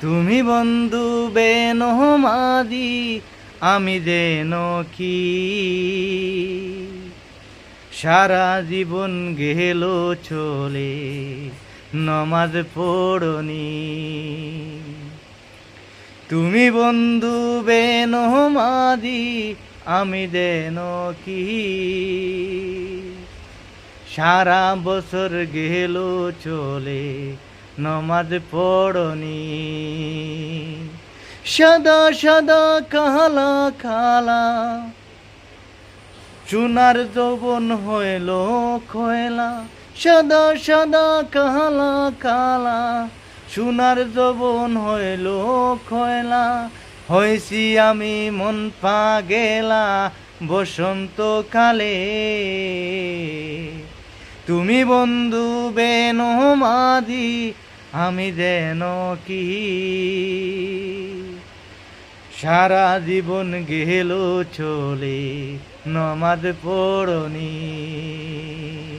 তুমি বন্ধু বেনমাদি আমি যেন কি? সারা জীবন গেল চলে, নমাজ পড়নি। তুমি বন্ধু বেনমাদি আমি দেন কি? সারা বছর গেল চলে নমাজ পড়নি। সদা সদা, কালা কালা। চুনার যৌবন হইল খয়লা। সদা সদা, কালা কালা। সোনার যৌবন হইল খয়লা। হয়েছি আমি মন পা গেলা বসন্ত কালে তুমি বন্ধু বেনমাদি আমি যেন কি? সারা জীবন গেল চলে নমাজ পড়নি।